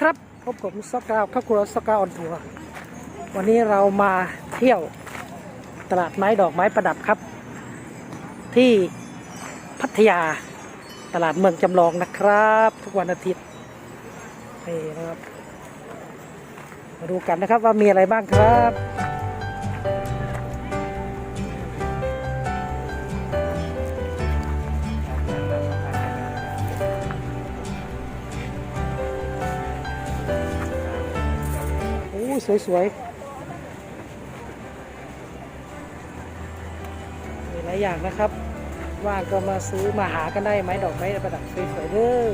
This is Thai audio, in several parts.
ครับ พบผมสกาวข้าวครัวสกาวออนทัวร์วันนี้เรามาเที่ยวตลาดไม้ดอกไม้ประดับครับ ที่พัทยาตลาดเมืองจำลองนะครับ ทุกวันอาทิตย์นี่นะครับ มาดูกันนะครับว่ามีอะไรบ้างครับ สวยๆ มีหลายอย่างนะครับ ว่างก็มาซื้อมาหากันได้ไหมดอกไม้ประดับสวยๆเด้อ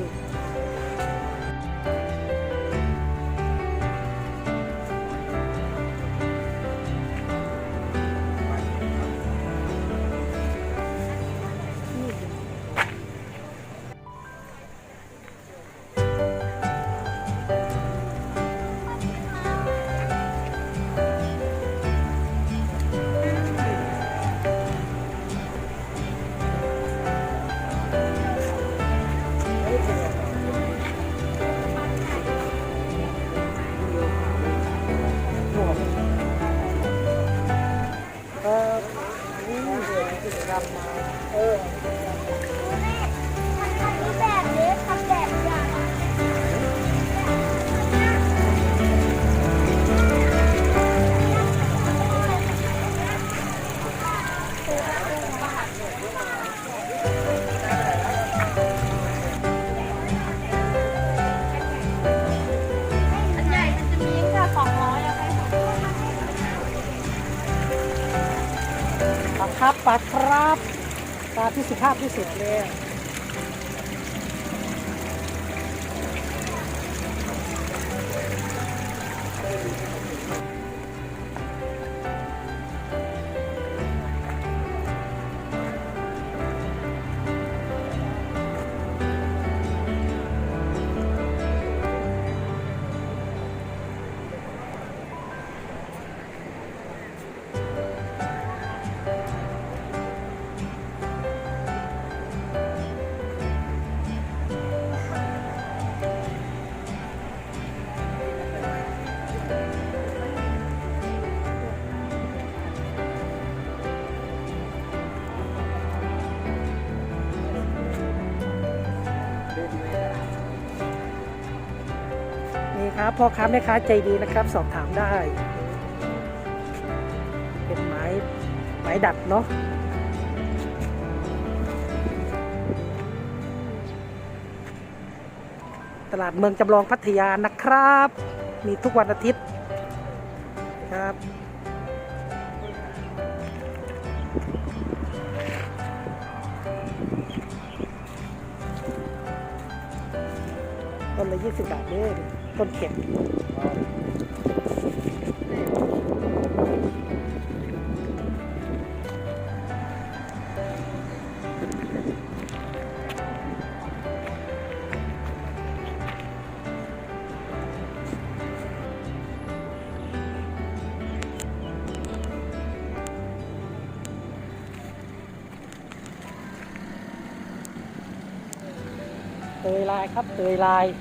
สุภาพที่สุดเลย ครับพ่อค้าแม่ค้าใจดีนะครับ สอบถามได้ เป็นไม้ไม้ดัดเนาะตลาดเมืองจำลองพัทยานะครับ มีทุกวันอาทิตย์ ต้นเข็ม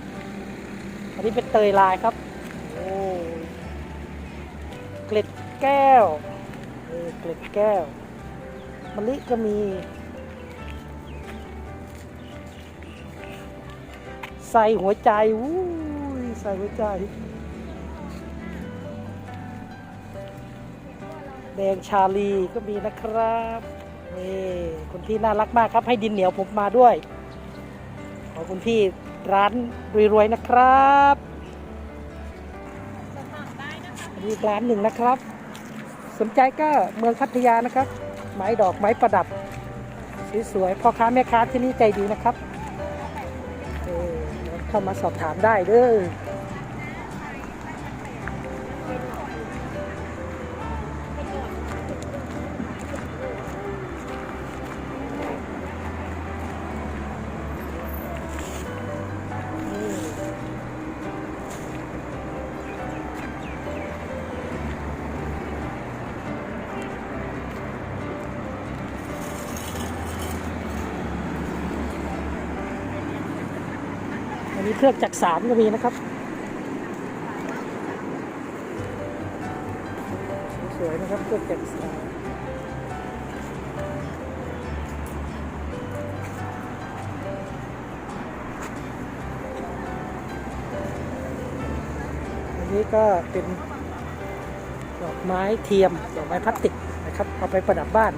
เนี้เป็นเตยลายครับ โอ้เกล็ดแก้วเออเกล็ดแก้วมะลิก็มี ใส่หัวใจวู้ยใส่หัวใจ แดงชาลีก็มีนะครับนี่คุณพี่น่ารักมากครับ ให้ดินเหนียวผมมาด้วย ขอบคุณพี่ ร้านรวยๆนะครับอีกร้านหนึ่งนะครับ สนใจก็เมืองพัทยานะครับ ไม้ดอกไม้ประดับสวยๆพ่อค้าแม่ค้าที่นี่ใจดีนะครับเออเข้ามาสอบถามได้เด้อ มีเครื่องจักสามก็มีนะครับ สวยนะครับเครื่องจักสามอันนี้ก็เป็นดอกไม้เทียมดอกไม้พลาสติกนะครับเอาไปประดับบ้าน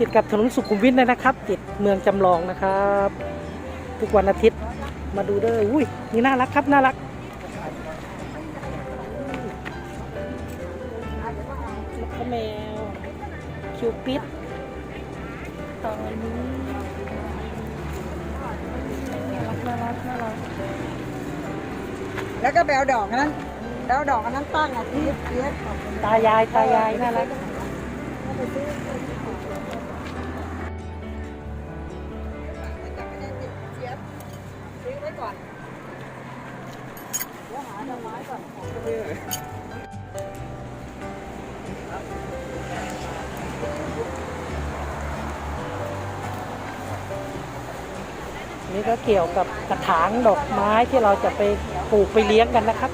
ติดกับถนนสุขุมวิทเลยนะครับ ติดเมืองจำลองนะครับ ทุกวันอาทิตย์มาดูเด้ออุ้ยนี่น่ารักครับน่ารักแล้วก็แมวคิวปิดตอนนี้น่ารักน่ารักน่ารักแล้วก็แบลดอกอันนั้นแบลดอกอันนั้นตั้งอะที่เพียสตายายตายายน่ารัก ก่อนเดี๋ยวหาดอกไม้ก่อนของจะเบื่อนี่ก็เกี่ยวกับกระถางดอกไม้ที่เราจะไปปลูกไปเลี้ยงกันนะครับ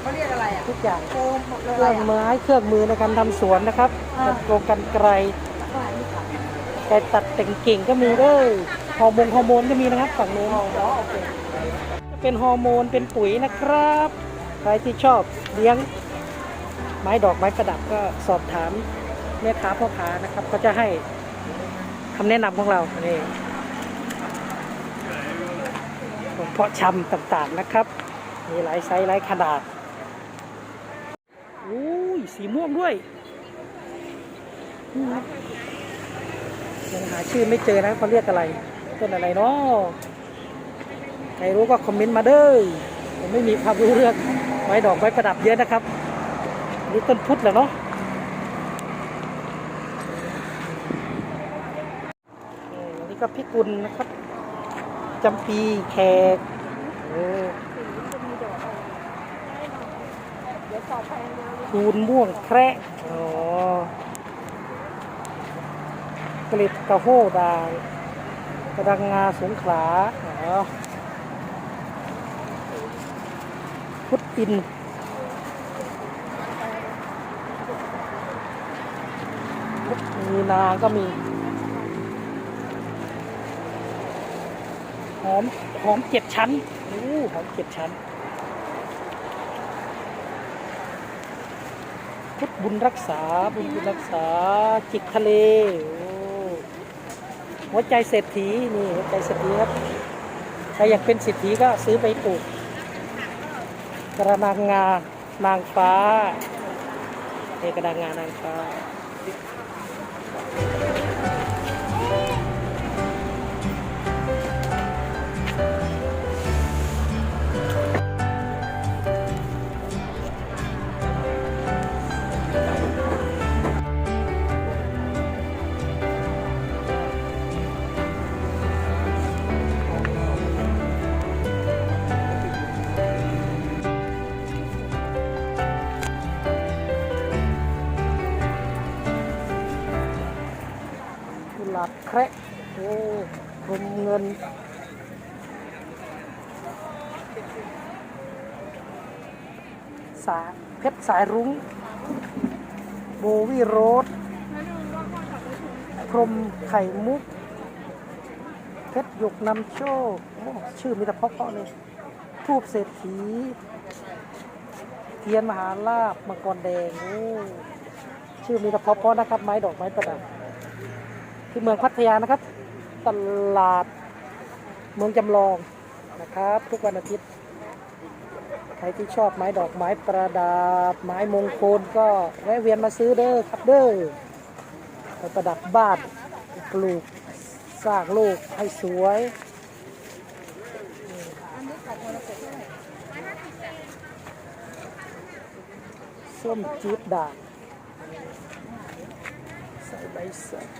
เขาเรียกอะไรอะทุกอย่างโฟมหมดเลเคยรื่องอะไม้เครื่องมือในการทำสวนนะครับกันโกงกันไกรไกรตัดแต่งกิ่งก็มีเด้อ ฮอร์โมนฮอร์โมนก็มีนะครับฝั่งนู้นจะเป็นฮอร์โมนเป็นปุ๋ยนะครับ ใครที่ชอบเลี้ยงไม้ดอกไม้ประดับก็สอบถามแม่ค้าพ่อค้านะครับ ก็จะให้คำแนะนำของเรานี่เพาะชำต่างๆนะครับ มีหลายไซส์หลายขนาดอุ้ยสีม่วงด้วยยังหาชื่อไม่เจอนะเขาเรียกอะไร ต้นอะไรเนาะใครรู้ก็คอมเมนต์มาเด้อผมไม่มีความรู้เรื่องไม้ดอกไม้ประดับเยอะนะครับนี่ต้นพุทธแหละเนาะเออนนี้ก็พิกุลนะครับจำปีแขกโอ้เดี๋ยวสอบไปเร็วคูณม่วงแคระอ๋อกล็ดกระโหดาง กระดังงาสงขลาพุทธอินมีนาก็มี หอม หอมเจ็ดชั้นโอ้หอมเจ็ดชั้น พุทธบุญรักษา บุญบุญรักษา จิตทะเล หัวใจเศรษฐีนี่หัวใจเศรษฐีครับใครอยากเป็นเศรษฐีก็ซื้อไปปลูกกระนางงานางฟ้าเอกระดางงานางฟ้าาบแคระโอ้กรมเงินสายเพชรสายรุ้ง โบวี่โรสพรมไข่มุก เพชรหยกนำโชคโชื่อมีแต่เพราะๆเลยทูบเศรษฐี เทียนมหาลาบมังกรแดง ชื่อมีแต่เพราะๆนะครับ ไม้ดอกไม้ประดับ ที่เมืองพัทยานะครับ ตลาดเมืองจำลองนะครับ ทุกวันอาทิตย์ ใครที่ชอบไม้ดอกไม้ประดับไม้มงคลก็แวะเวียนมาซื้อเด้อครับเด้อไปประดับบ้านปลูกสร้างโลกให้สวยส้มจี๊ดด่างใส่ใบสับโอ้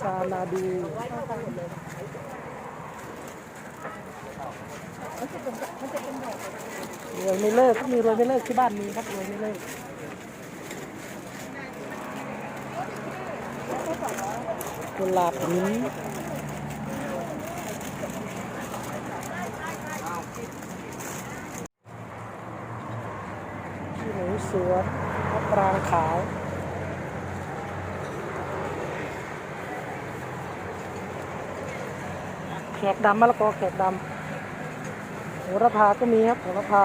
ซานาดูมันจะเป็นมันจะเป็นดอกรวยไม่เลิกก็มีรวยไม่เลิกที่บ้านมีครับรวยไม่เลิกกุหลาบนที่หนูสวนมะปรางขาว แขกดำมะละกอแขกดำโหระพาก็มีครับโหระพา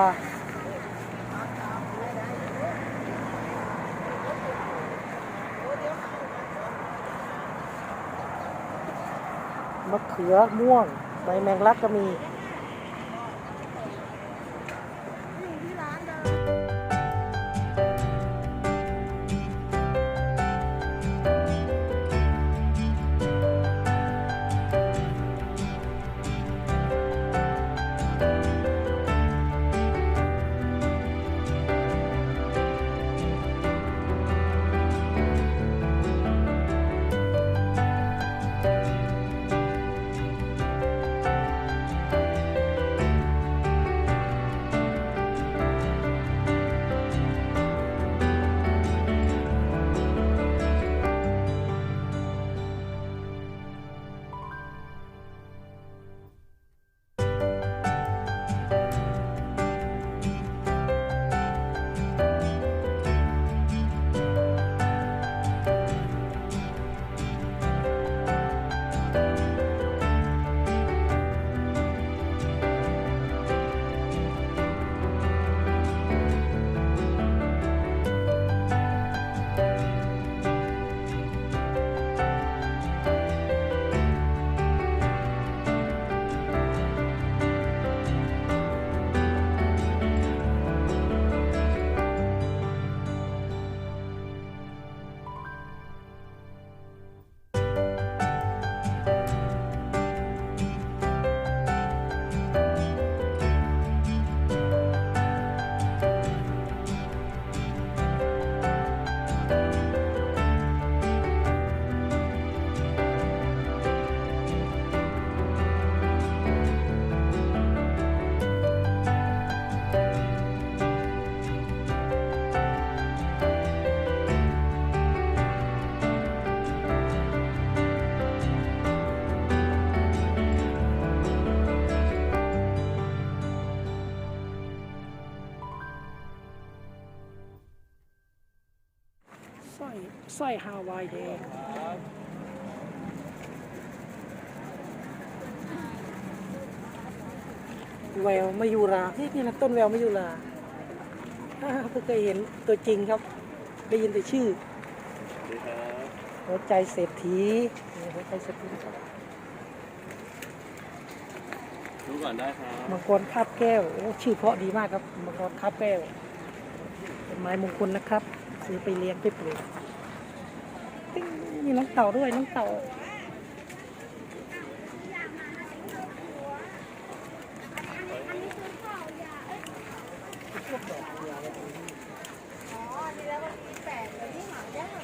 มะเขือม่วงใบแมงลักก็มี ร้อยสร้อยฮาวายแดงแววมายุราเฮ้ยนี่นะต้นแววมายุราอ่าเพิ่งเคยเห็นตัวจริงครับ ได้ยินแต่ชื่อหัวใจเศรษฐีนี่หัวใจเศรษฐีครับดูก่อนได้ครับมังกรคาบแก้วโอ้ชื่อเพราะดีมากครับมังกรคาบแก้วเป็นไม้มงคลนะครับ ซื้อไปเลี้ยงไปปลูก ติ๊งมีน้องเต่าด้วยน้องเต่า อ๋อนี่แล้วก็มีแปดแล้วนี่หางยาก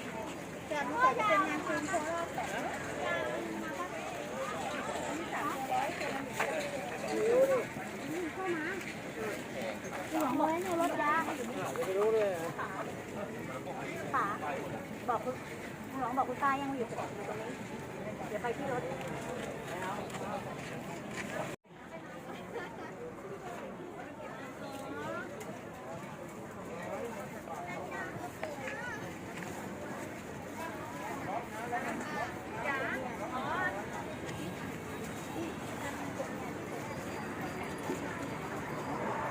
แต่มันใส่จะเป็นงานคืนโคราชแปด หลวงบอกให้หนูลดยา ไม่รู้เลย ค่ะ บอกคุณหลวงบอกคุณตายังอยู่อยู่ตรงนี้เดี๋ยวไปที่รถ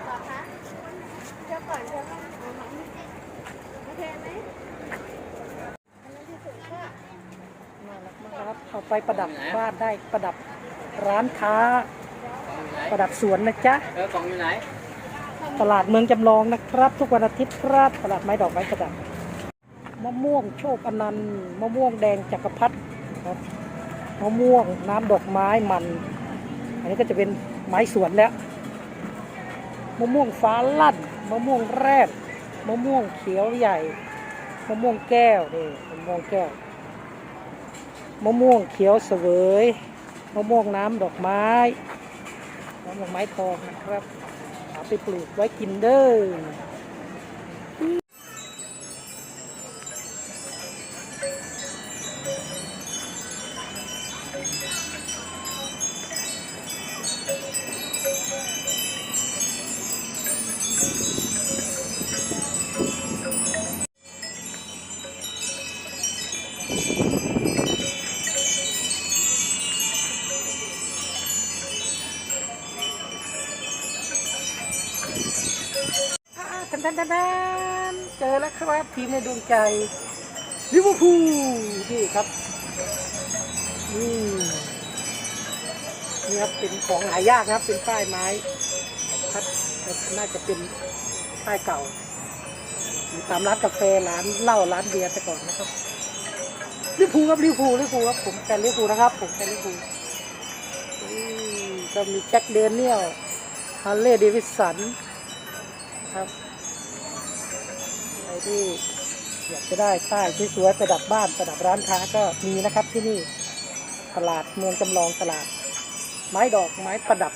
ต่อคะเจ้าก่อนเจ้าก่อนโอเคไหมอันนั้นที่สุดก็ น่ารักมากครับเอา ไปประดับบ้านได้ประดับร้านค้า ประดับสวนนะจ๊ะเออกล่องอยู่ไหนตลาดเมืองจำลองนะครับ ทุกวันอาทิตย์ครับตลาดไม้ดอกไม้ประดับมะม่วงโชคอนันต์มะม่วงแดงจักรพรรดิครับมะม่วงน้ำดอกไม้มัน อันนี้ก็จะเป็นไม้สวนแล้วมะม่วงฟ้าลั่นมะม่วงแรดมะม่วงเขียวใหญ่มะม่วงแก้วนี่มะม่วงแก้ว มะม่วงเขียวเสวยมะม่วงน้ำดอกไม้มะมดอกไม้ทองนะครับเอาไปปลูกไว้กินเด้อ ทีมในดวงใจลิเวอร์พูลนี่ครับนี่นี่ครับเป็นของหายากนะครับ เป็นป้ายไม้ครับน่าจะเป็นป้ายเก่าอยู่ตามร้านกาแฟร้านเหล้าร้านเบียร์แต่ก่อนนะครับลิเวอร์พูลครับลิเวอร์พูลลิเวอร์พูลครับผมแฟนลิเวอร์พูลนะครับผมแฟนลิเวอร์พูลก็มีแจ็คเดนเนียลฮาร์เลย์เดวิสันครับ รที่อยากจะได้ป้ายสวยๆประดับบ้านประดับร้านค้าก็มีนะครับที่นี่ตลาดเมืองจำลองตลาด ไม้ดอกไม้ประดับ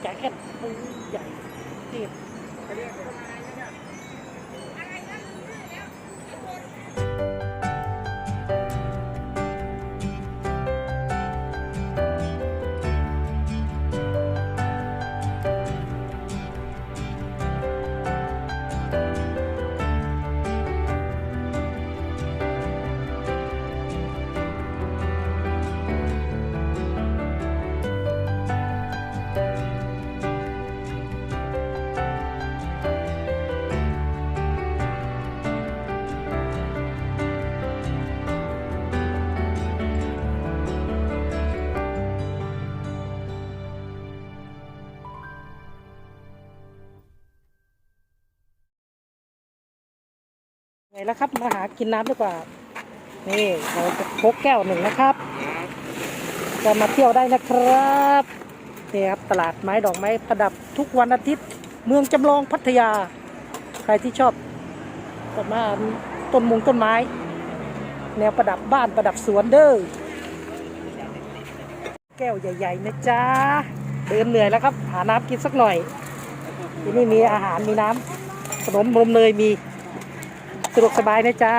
แจ็คเก็ตปืนใหญ่เจ็บ แล้วครับ มาหากินน้ำดีกว่า นี่เราจะพกแก้วหนึ่งนะครับ จะมาเที่ยวได้นะครับนี่ครับตลาดไม้ดอกไม้ประดับทุกวันอาทิตย์ เมืองจำลองพัทยา ใครที่ชอบต้นไม้ต้นมุงต้นไม้ แนวประดับบ้านประดับสวนเด้อแก้วใหญ่ ๆ นะจ๊ะเดินเหนื่อยแล้วครับ หาน้ำกินสักหน่อยที่นี่มีอาหารมีน้ำขนมนมเนยมี สะดวกสบายนะจ้า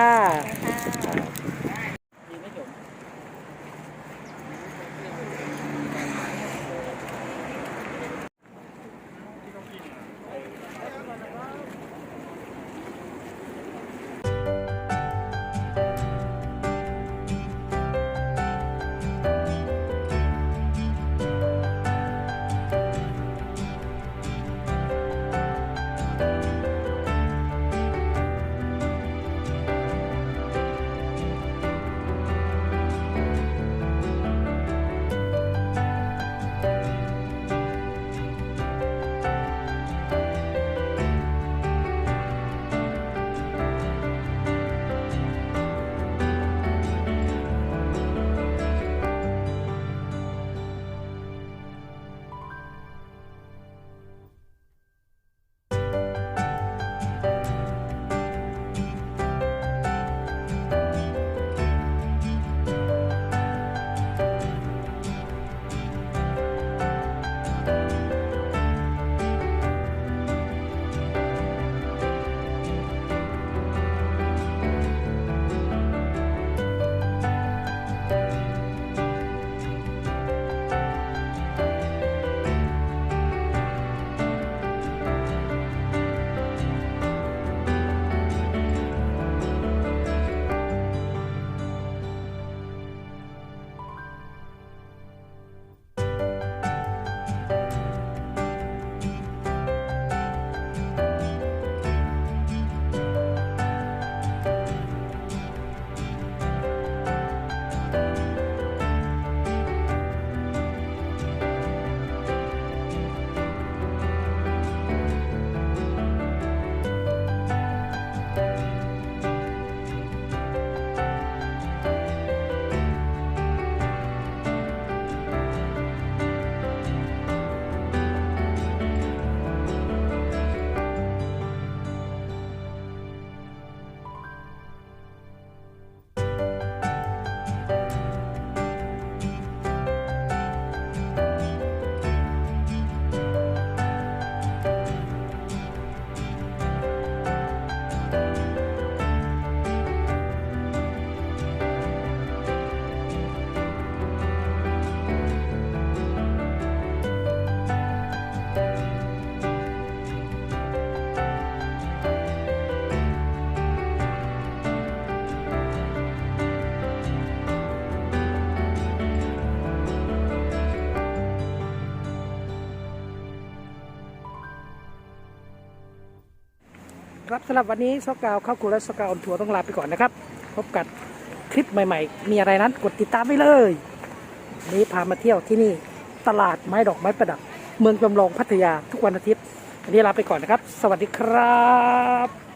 สำหรับวันนี้ซอกกาวเข้าครัวและซอกกาวออนทัวร์ต้องลาไปก่อนนะครับ พบกับคลิปใหม่ ๆ มีอะไรนั้นกดติดตามไว้เลยวันนี้พามาเที่ยวที่นี่ตลาดไม้ดอกไม้ประดับ เมืองจำลองพัทยาทุกวันอาทิตย์ วันนี้ลาไปก่อนนะครับ สวัสดีครับ